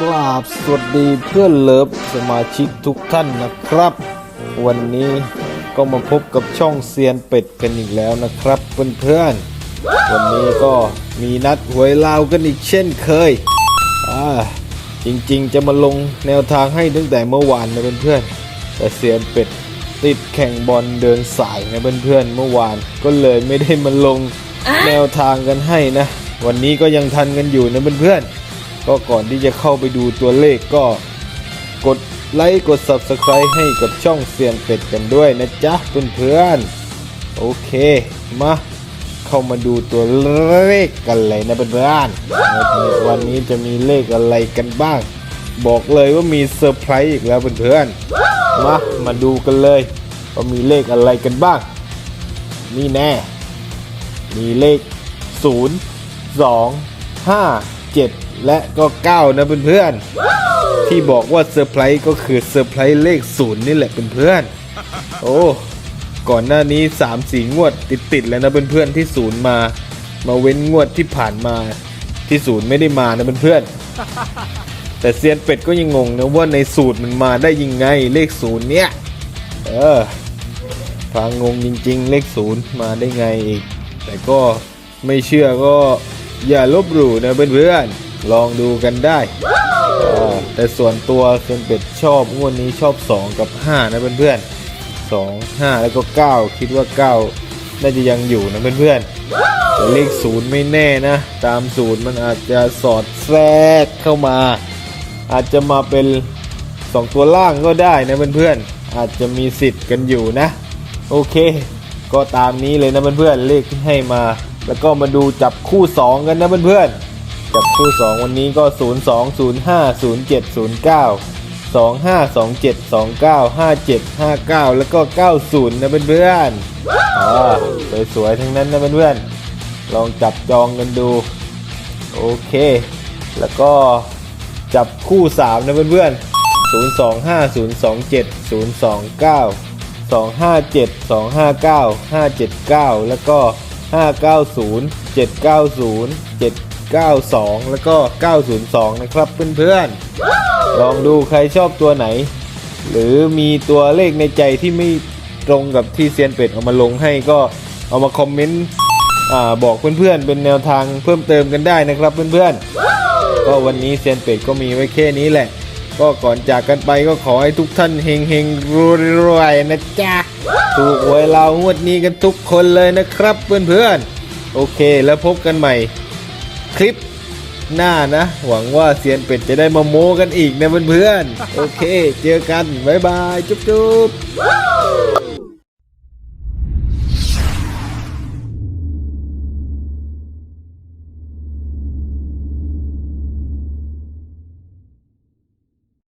กราบสวัสดีเพื่อนเลิฟสมาชิกทุกท่านนะครับ วันนี้ก็มาพบกับช่องเซียนเป็ดกันอีกแล้วนะครับเพื่อนๆวันนี้ก็มีนัดหวยลาวกันอีกเช่นเคยอ่าจริงๆจะมาลงแนวทางให้ตั้งแต่เมื่อวานนะเพื่อนๆแต่เซียนเป็ดติดแข่งบอลเดินสายนะเพื่อนๆเมื่อวานก็เลยไม่ได้มาลงแนวทางกันให้นะ วันนี้ก็ยังทันกันอยู่นะเพื่อนๆ ก็ก่อนที่จะเข้าไปดูตัวเลขก็กดไลค์กด Subscribe ให้กับช่องเซียนเป็ดกันด้วยนะจ๊ะเพื่อนๆโอเค มาเข้ามาดูตัวเลขกันเลยนะเพื่อนๆวันนี้จะมีเลขอะไรกันบ้าง บอกเลยว่ามีเซอร์ไพรส์อีกแล้วเพื่อนๆมามาดูกันเลยว่ามีเลขอะไรกันบ้าง นี่แน่ มีเลข 0 2 5 7 และก็ 9 นะเพื่อนๆที่บอกว่าเซอร์ไพรส์ก็คือเซอร์ไพรส์เลข0นี่แหละเพื่อนๆโอ้ก่อนหน้านี้ 3 4 งวดติดๆแล้วนะเพื่อนๆที่0มา มาเว้นงวดที่ผ่านมาที่0ไม่ได้มานะเพื่อนๆแต่เซียนเป็ดก็ยังงงนะว่าในสูตรมันมาได้ยังไงเลข0เนี่ยเออฟังงงจริง ๆ เลข0มาได้ไงอีก แต่ก็ไม่เชื่อก็ อย่าลบหลู่นะเพื่อนๆ ลองดูกันได้แต่ส่วนตัวเซนเป็ดชอบงวดนี้ชอบ 2 กับ 5 นะเพื่อนๆ 2 5 แล้วก็ 9 คิดว่า 9 น่าจะยังอยู่นะเพื่อนๆแต่เลข0ไม่แน่นะ ตามสูตรมันอาจจะสอดแทรกเข้ามา อาจจะมาเป็น 2 ตัวล่างก็ได้นะเพื่อนๆ อาจจะมีสิทธิ์กันอยู่นะ โอเค ก็ตามนี้เลยนะเพื่อนๆ เลขที่ให้มา แล้วก็มาดูจับคู่ 2 กันนะเพื่อนๆ จับคู่ 2 วันนี้ก็ 0 2 0 5 0 7 0 9 2 5 2 7 2 9 5 7 5 9 แล้วก็ 90 นะเพื่อนๆอ่าสวยๆ ทั้งนั้นนะเพื่อนๆ ลองจับจองกันดู โอเค แล้วก็จับคู่ 3 นะเพื่อนๆ0 2 5 0 2 7 0 2 9 2 5 7 2 5 9 5 7 9 แล้วก็ 5 9 0 7 9 0 7 9 2 แล้วก็ 902 นะครับเพื่อนๆ ลองดูใครชอบตัวไหน หรือมีตัวเลขในใจที่ไม่ตรงกับที่เซียนเป็ดเอามาลงให้ก็เอามาคอมเมนต์อ่าบอกเพื่อนๆ เป็นแนวทางเพิ่มเติมกันได้นะครับเพื่อนๆ ก็วันนี้เซียนเป็ดก็มีไว้แค่นี้แหละ ก็ก่อนจากกันไปก็ขอให้ทุกท่านเฮงเฮงๆรวยๆนะจ๊ะถูกหวยเรางวดนี้กันทุกคนเลยนะครับเพื่อนๆ โอเคแล้วพบกันใหม่ คลิปหน้านะ หวังว่าเซียนเป็ดจะได้มาโม้กันอีกนะเพื่อนๆ โอเค เจอกัน บ๊ายบาย จุ๊บๆ